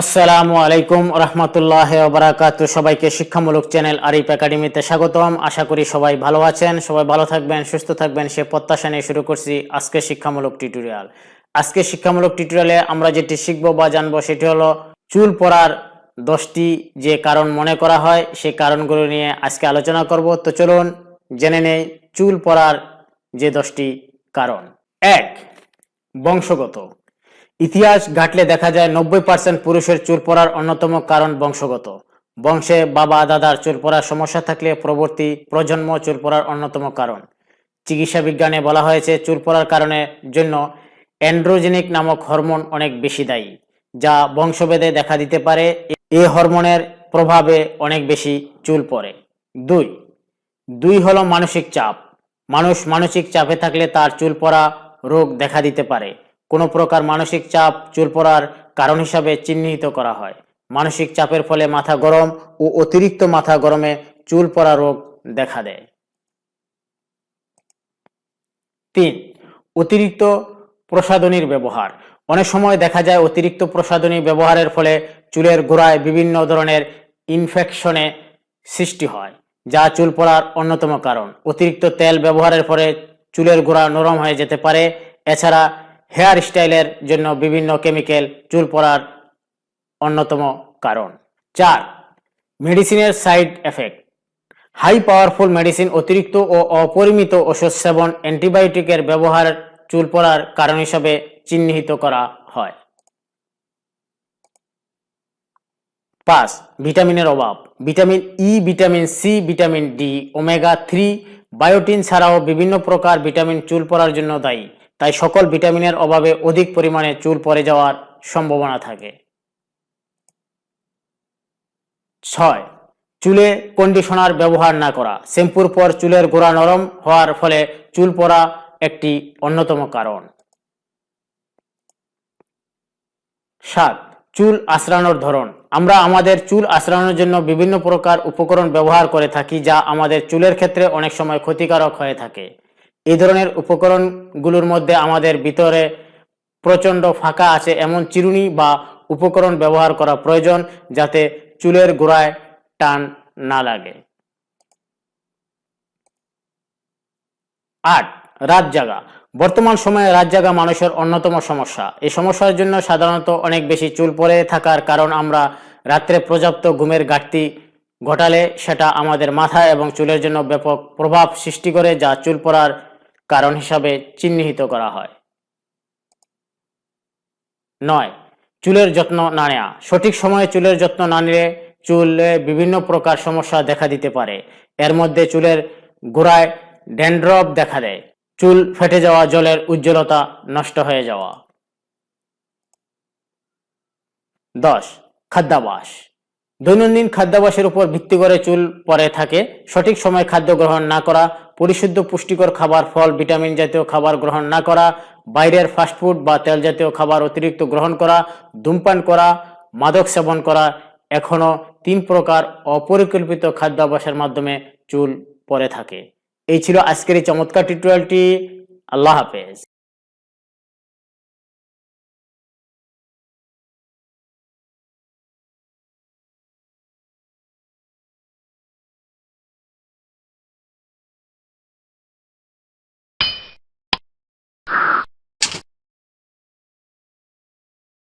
আসসালামু আলাইকুম রহমতুল্লাহ বারাকাত। সবাইকে শিক্ষামূলক চ্যানেল আরিফ একাডেমিতে স্বাগতম। আশা করি সবাই ভালো আছেন, সবাই ভালো থাকবেন, সুস্থ থাকবেন, সে প্রত্যাশা নিয়ে শুরু করছি আজকে শিক্ষামূলক টিউটোরিয়াল। আজকে শিক্ষামূলক টিউটোরিয়ালে আমরা যেটি শিখব বা জানব সেটি হলো চুল পড়ার দশটি যে কারণ মনে করা হয় সেই কারণগুলো নিয়ে আজকে আলোচনা করব। তো চলুন জেনে নেই চুল পড়ার যে দশটি কারণ। এক, বংশগত। ইতিহাস ঘাটলে দেখা যায় নব্বই পার্সেন্ট পুরুষের চুল পড়ার অন্যতম কারণ বংশগত। বংশে বাবা, দাদার চুল পড়ার সমস্যা থাকলে পরবর্তী প্রজন্ম চুল পড়ার অন্যতম কারণ। চিকিৎসা বিজ্ঞানে বলা হয়েছে, চুল পড়ার কারণের জন্য অ্যান্ড্রোজেনিক নামক হরমোন অনেক বেশি দায়ী, যা বংশভেদে দেখা দিতে পারে। এ হরমোনের প্রভাবে অনেক বেশি চুল পড়ে। দুই দুই হলো মানসিক চাপ। মানুষ মানসিক চাপে থাকলে তার চুল পড়া রোগ দেখা দিতে পারে। কোনো প্রকার মানসিক চাপ, চুল পড়ার কারণ হিসাবে চিহ্নিত করা হয়। মানসিক চাপের ফলে মাথা গরম ও অতিরিক্ত মাথা গরমে চুল পড়া রোগ দেখা দেয়। তিন, অতিরিক্ত প্রসাধনীর ব্যবহার। অনেক সময় দেখা যায় অতিরিক্ত প্রসাধনী ব্যবহারের ফলে চুলের গোড়ায় বিভিন্ন ধরনের ইনফেকশনে সৃষ্টি হয়, যা চুল পড়ার অন্যতম কারণ। অতিরিক্ত তেল ব্যবহারের ফলে চুলের গোড়া নরম হয়ে যেতে পারে, এছাড়া হেয়ার স্টাইলের জন্য বিভিন্ন কেমিক্যাল চুল পড়ার অন্যতম কারণ। চার, মেডিসিনের side effect. High powerful medicine অতিরিক্ত ও অপরিমিত ওষুধ সেবন অ্যান্টিবায়োটিকের ব্যবহার চুল পড়ার কারণ হিসাবে চিহ্নিত করা হয়। পাঁচ, ভিটামিনের অভাব। Vitamin E, vitamin C, vitamin D, omega three, biotin ছাড়াও বিভিন্ন প্রকার ভিটামিন চুল পড়ার জন্য দায়ী। তাই সকল ভিটামিনের অভাবে অধিক পরিমাণে চুল পড়ে যাওয়ার সম্ভাবনা থাকে। ছয়, চুলে কন্ডিশনার ব্যবহার না করা। শ্যাম্পুর পর চুলের গোড়া নরম হওয়ার ফলে চুল পড়া একটি অন্যতম কারণ। সাত, চুল আশ্রানোর ধরন। আমরা আমাদের চুল আশ্রানোর জন্য বিভিন্ন প্রকার উপকরণ ব্যবহার করে থাকি যা আমাদের চুলের ক্ষেত্রে অনেক সময় ক্ষতিকারক হয়ে থাকে। এই ধরনের উপকরণগুলোর মধ্যে আমাদের ভিতরে প্রচণ্ড ফাঁকা আছে এমন চিরুনি বা উপকরণ ব্যবহার করা প্রয়োজন যাতে চুলের গোড়ায় টান না লাগে। আট রাত জাগা বর্তমান সময়ে রাত জাগা মানুষের অন্যতম সমস্যা। এই সমস্যার জন্য সাধারণত অনেক বেশি চুল পড়ে থাকার কারণ আমরা রাত্রে পর্যাপ্ত ঘুমের ঘাটতি ঘটালে সেটা আমাদের মাথা এবং চুলের জন্য ব্যাপক প্রভাব সৃষ্টি করে যা চুল পড়ার কারণ হিসাবে চিহ্নিত করা হয়। নয়, চুলের যত্ন না নেওয়া সঠিক সময়ে চুলের যত্ন না নিলে চুলে বিভিন্ন প্রকার সমস্যা দেখা দিতে পারে। এর মধ্যে চুলের গোড়ায় ড্যান্ড্রপ দেখা দেয়। চুল ফেটে যাওয়া, জলের উজ্জ্বলতা নষ্ট হয়ে যাওয়া। দশ খাদ্যাভাস দৈনন্দিন খাদ্যাভ্যাসের উপর ভিত্তি করে চুল পরে থাকে। সঠিক সময় খাদ্য গ্রহণ না করা পরিশুদ্ধ পুষ্টিকর খাবার, ফল, ভিটামিন জাতীয় খাবার গ্রহণ না করা, বাইরের ফাস্টফুড বা তেল জাতীয় খাবার অতিরিক্ত গ্রহণ করা, ধূমপান করা, মাদক সেবন করা, এখনও তিন প্রকার অপরিকল্পিত খাদ্যাভ্যাসের মাধ্যমে চুল পরে থাকে। এই ছিল আজকের এই চমৎকার টিউটোরিয়ালটি আল্লাহ হাফেজ।